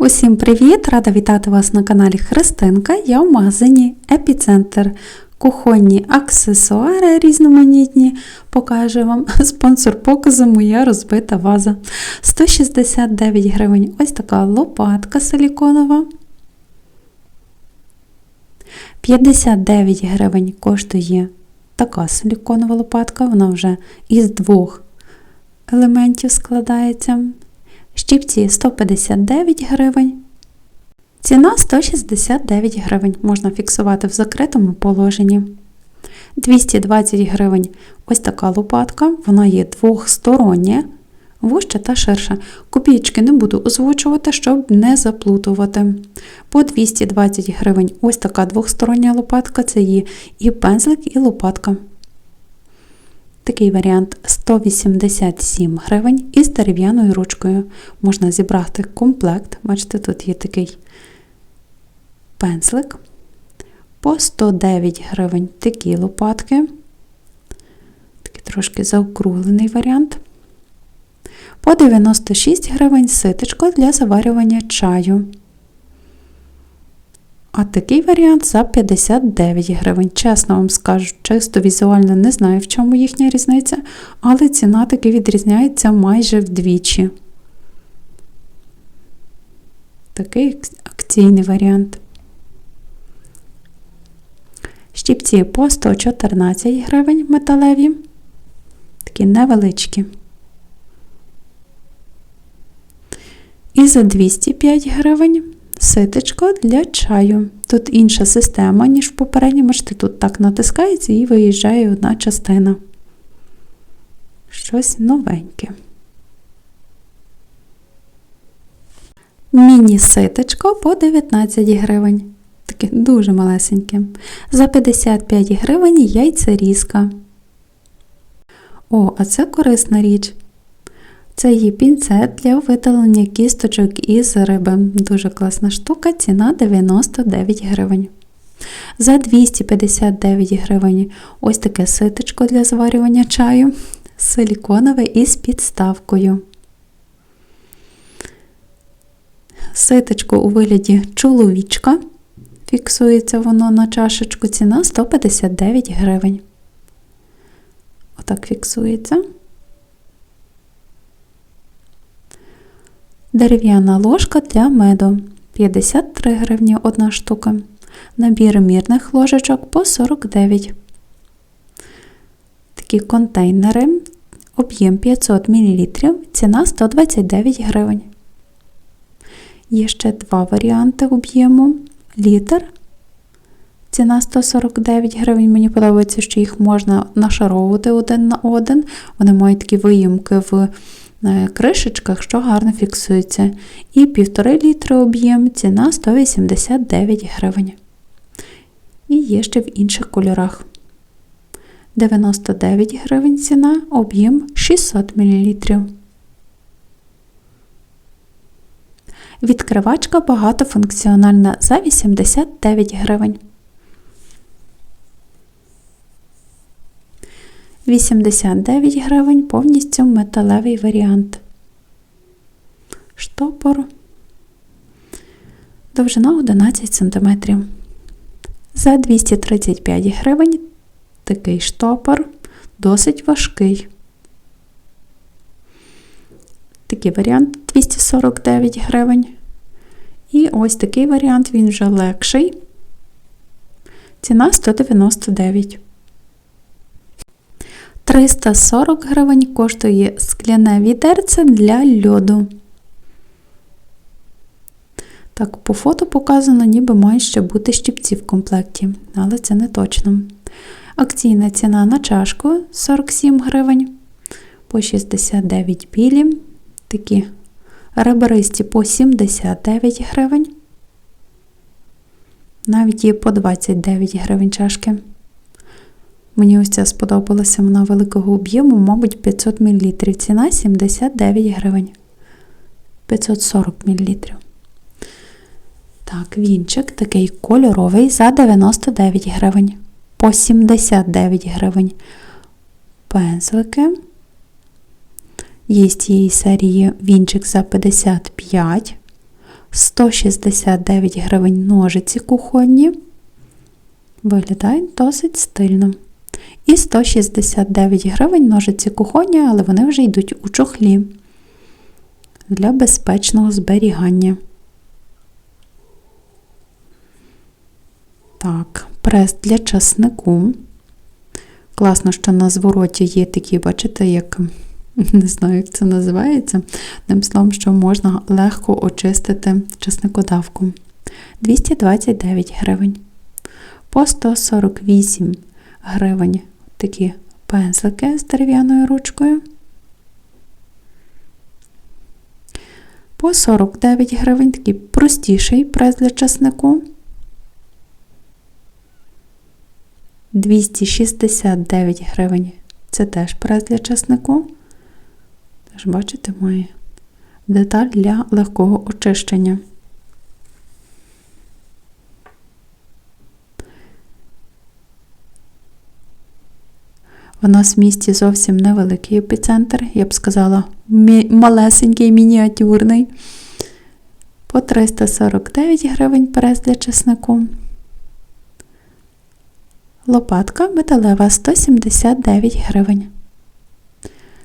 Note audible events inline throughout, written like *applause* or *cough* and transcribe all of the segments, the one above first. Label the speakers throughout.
Speaker 1: Усім привіт! Рада вітати вас на каналі Христинка. Я в магазині Епіцентр. Кухонні аксесуари різноманітні. Покажу вам *laughs* спонсор показу моя розбита ваза. 169 гривень. Ось така лопатка силіконова. 59 гривень коштує така силіконова лопатка. Вона вже із двох елементів складається. Щіпці 159 гривень. Ціна 169 гривень. Можна фіксувати в закритому положенні. 220 гривень ось така лопатка, вона є двохстороння, вужча та ширша. Копійки не буду озвучувати, щоб не заплутувати. По 220 гривень ось така двохстороння лопатка це є і пензлик, і лопатка. Такий варіант 187 гривень із дерев'яною ручкою. Можна зібрати комплект. Бачите, тут є такий пензлик. По 109 гривень такі лопатки. Такий трошки заокруглений варіант. По 96 гривень ситочко для заварювання чаю. А такий варіант за 59 гривень. Чесно вам скажу, чисто візуально не знаю, в чому їхня різниця, але ціна таки відрізняється майже вдвічі. Такий акційний варіант. Щіпці по 114 гривень металеві, такі невеличкі. І за 205 гривень ситечко для чаю. Тут інша система, ніж в попередньому. Бачите, тут так натискається і виїжджає одна частина. Щось новеньке. Міні-ситечко по 19 гривень. Таке дуже малесеньке. За 55 гривень яйцерізка. О, а це корисна річ. Це є пінцет для видалення кісточок із риби. Дуже класна штука, ціна 99 гривень. За 259 гривень ось таке ситочко для зварювання чаю. Силіконове із підставкою. Ситочко у вигляді чоловічка. Фіксується воно на чашечку. Ціна 159 гривень. Отак фіксується. Дерев'яна ложка для меду 53 гривні одна штука. Набір мірних ложечок по 49. Такі контейнери. Об'єм 500 мл, ціна 129 гривень. Є ще два варіанти об'єму. Літр. Ціна 149 гривень. Мені подобається, що їх можна нашаровувати один на один. Вони мають такі виїмки в кришечках, що гарно фіксується. І 1,5 літри об'єм, ціна 189 гривень. І є ще в інших кольорах. 99 гривень ціна, об'єм 600 мл. Відкривачка багатофункціональна за 89 гривень. 89 гривень повністю металевий варіант. Штопор. Довжина 11 см. За 235 гривень такий штопор досить важкий. Такий варіант 249 гривень. І ось такий варіант, він вже легший. Ціна 199 340 гривень коштує скляне відерце для льоду. Так, по фото показано, ніби має ще бути щипці в комплекті, але це не точно. Акційна ціна на чашку 47 гривень, по 69 білі, такі ребристі по 79 гривень. Навіть є по 29 гривень чашки. Мені ось ця сподобалася вона великого об'єму, мабуть, 500 мл. Ціна 79 гривень. 540 мл. Так, вінчик такий кольоровий за 99 гривень. По 79 гривень. Пензлики. Є з цієї серії вінчик за 55. 169 гривень ножиці кухонні. Виглядають досить стильно. І 169 гривень ножиці кухонні, але вони вже йдуть у чохлі для безпечного зберігання. Так, прес для часнику. Класно, що на звороті є такі, бачите, як, не знаю, як це називається. Тим словом, що можна легко очистити часникодавку. 229 гривень. По 148 гривень такі пензлики з дерев'яною ручкою. По 49 гривень такий простіший прес для часнику. 269 гривень. Це теж прес для часнику. Теж, бачите, має деталь для легкого очищення. У нас в місті зовсім невеликий епіцентр, я б сказала, малесенький, мініатюрний. По 349 гривень прес для чеснику. Лопатка металева 179 гривень.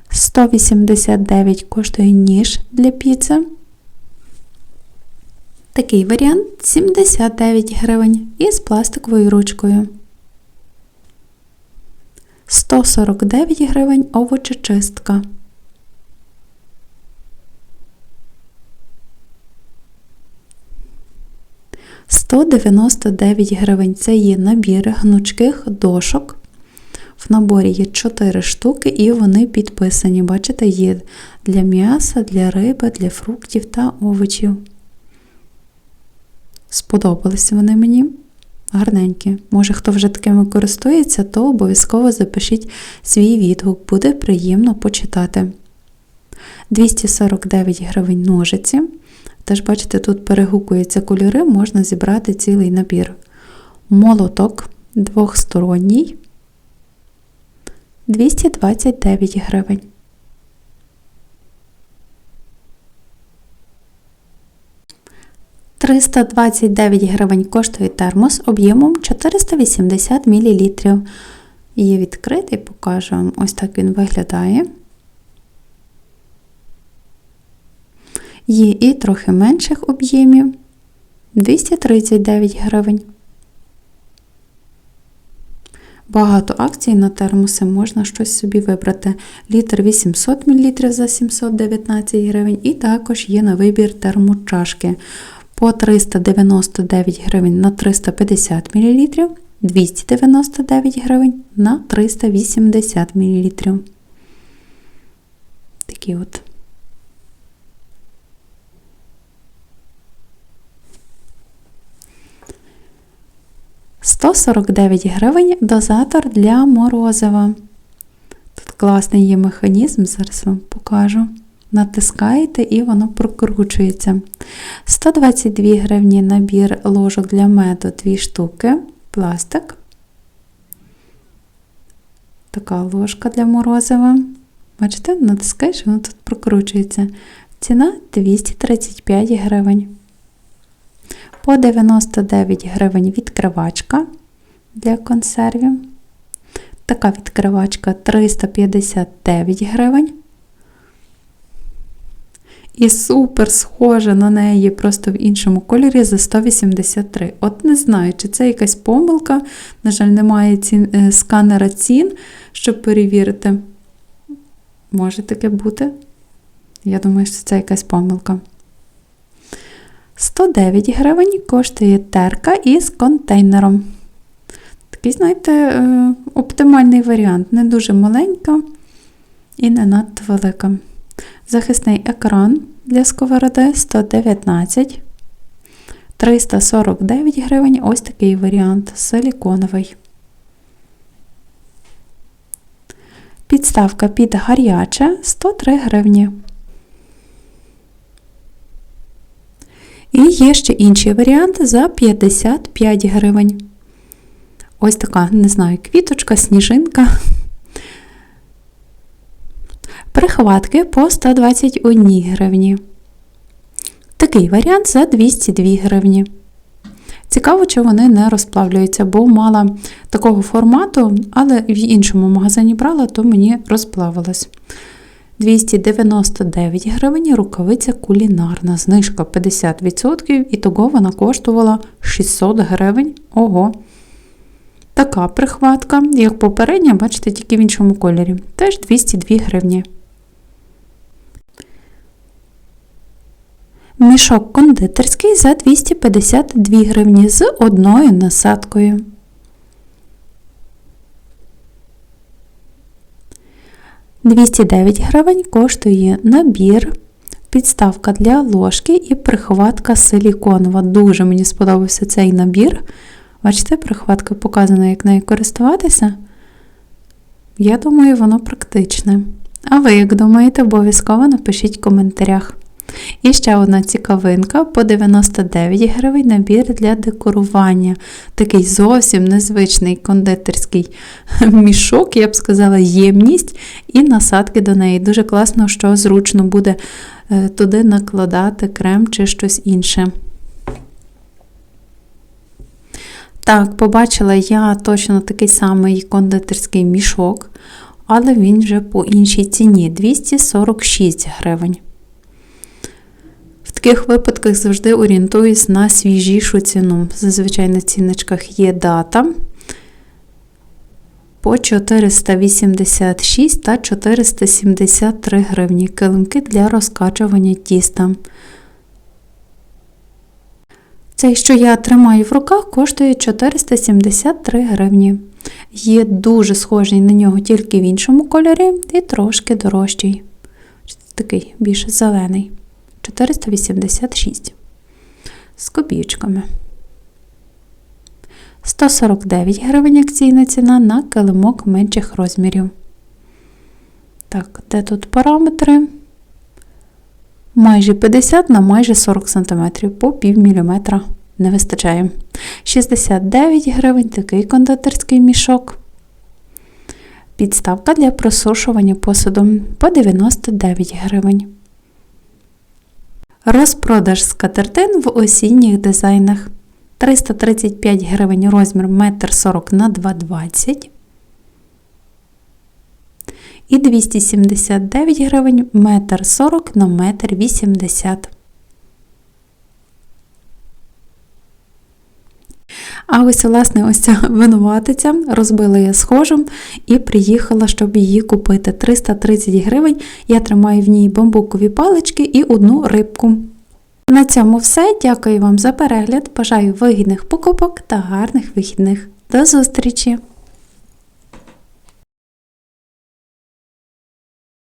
Speaker 1: 189 коштує ніж для піци. Такий варіант 79 гривень із пластиковою ручкою. 149 гривень овочечистка. Сто дев'яносто дев'ять гривень це є набір гнучких дошок. В наборі є 4 штуки, і вони підписані. Бачите, є для м'яса, для риби, для фруктів та овочів. Сподобалися вони мені гарненькі. Може, хто вже такими користується, то обов'язково запишіть свій відгук, буде приємно почитати. 249 гривень ножиці. Теж, бачите, тут перегукуються кольори, можна зібрати цілий набір. Молоток двохсторонній 229 гривень. 329 гривень коштує термос об'ємом 480 мл. Є відкритий, покажу вам, ось так він виглядає. Є і трохи менших об'ємів 239 гривень. Багато акцій на термоси можна щось собі вибрати. Літр 800 мл за 719 гривень, і також є на вибір термочашки по 399 гривень на 350 мл, 299 гривень на 380 мл. Такі от. Сто сорок гривень дозатор для морозива. Тут класний є механізм, зараз вам покажу натискаєте і воно прокручується. 122 гривні набір ложок для меду 2 штуки, пластик. Така ложка для морозива. Бачите, натискаєш, воно тут прокручується. Ціна 235 гривень. По 99 гривень відкривачка для консервів. Така відкривачка 359 гривень. І супер схожа на неї просто в іншому кольорі за 183. От не знаю, чи це якась помилка. На жаль, немає цін, е, сканера цін, щоб перевірити. Може таке бути? Я думаю, що це якась помилка. 109 гривень коштує терка із контейнером. Такий, знаєте, е, оптимальний варіант. Не дуже маленька і не надто велика. Захисний екран для сковороди 119, 349 гривень. Ось такий варіант силіконовий. Підставка під гаряче 103 гривні. І є ще інший варіант за 55 гривень. Ось така, не знаю, квіточка, сніжинка. Прихватки по 121 гривні. Такий варіант за 202 гривні. Цікаво, чи вони не розплавлюються, бо мала такого формату, але в іншому магазині брала, то мені розплавилось. 299 гривень рукавиця кулінарна, знижка 50%, і того вона коштувала 600 гривень. Ого! Така прихватка, як попередня, бачите, тільки в іншому кольорі. Теж 202 гривні. Мішок кондитерський за 252 гривні з одною насадкою. «209 гривень коштує набір, підставка для ложки і прихватка силіконова. Дуже мені сподобався цей набір. Бачите, прихватка показана, як нею користуватися. Я думаю, воно практичне. А ви, як думаєте, обов'язково напишіть в коментарях. І ще одна цікавинка по 99 гривень набір для декорування. Такий зовсім незвичний кондитерський *laughs* мішок, я б сказала, ємність і насадки до неї. Дуже класно, що зручно буде е, туди накладати крем чи щось інше. Так, побачила я точно такий самий кондитерський мішок, але він вже по іншій ціні 246 гривень. Таких випадках завжди орієнтуюсь на свіжішу ціну. Зазвичай на ціночках є дата по 486 та 473 гривні. Килимки для розкачування тіста. Цей, що я тримаю в руках, коштує 473 гривні. Є дуже схожий на нього тільки в іншому кольорі і трошки дорожчий. Такий більш зелений. 486 з копійочками. 149 гривень акційна ціна на килимок менших розмірів. Так, де тут параметри? Майже 50 на майже 40 см по пів міліметра не вистачає. 69 гривень такий кондитерський мішок. Підставка для просушування посуду по 99 гривень. Розпродаж скатертин в осінніх дизайнах. 335 гривень розмір 1,40 на 2,20 і 279 гривень 1,40 на 1,80 А ось, власне, ось ця *laughs* винуватиця розбила я схожу і приїхала, щоб її купити. 330 гривень. Я тримаю в ній бамбукові палички і одну рибку. На цьому все. Дякую вам за перегляд. Бажаю вигідних покупок та гарних вихідних. До зустрічі!